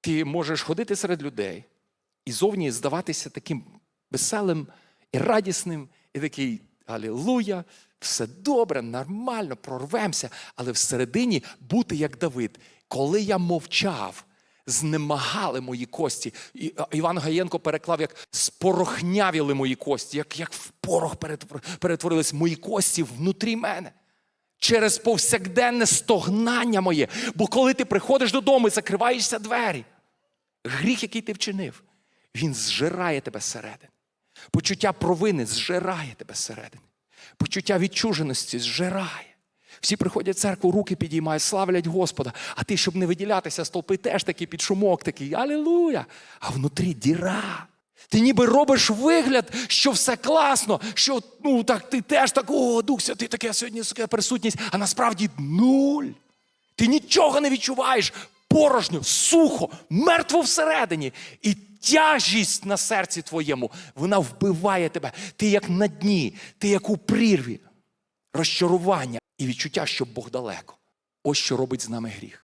Ти можеш ходити серед людей і зовні здаватися таким веселим і радісним, і такий Алілуя, все добре, нормально, прорвемося, але всередині бути як Давид. Коли я мовчав, знемагали мої кості. І Іван Гаєнко переклав, як спорохнявіли мої кості, як, як в порох перетвор- перетворились мої кості внутрі мене. Через повсякденне стогнання моє. Бо коли ти приходиш додому і закриваєшся двері, гріх, який ти вчинив, він зжирає тебе зсередини. Почуття провини зжирає тебе зсередини. Почуття відчуженості зжирає. Всі приходять в церкву, руки підіймають, славлять Господа. А ти, щоб не виділятися з толпи, теж такий під шумок, такий Алілуя! А внутрі діра. Ти ніби робиш вигляд, що все класно, що ну так ти теж так, о, Дух Святий, таке сьогодні така присутність, а насправді нуль. Ти нічого не відчуваєш. Порожньо, сухо, мертво всередині. І тяжість на серці твоєму, вона вбиває тебе. Ти як на дні, ти як у прірві. Розчарування і відчуття, що Бог далеко. Ось що робить з нами гріх.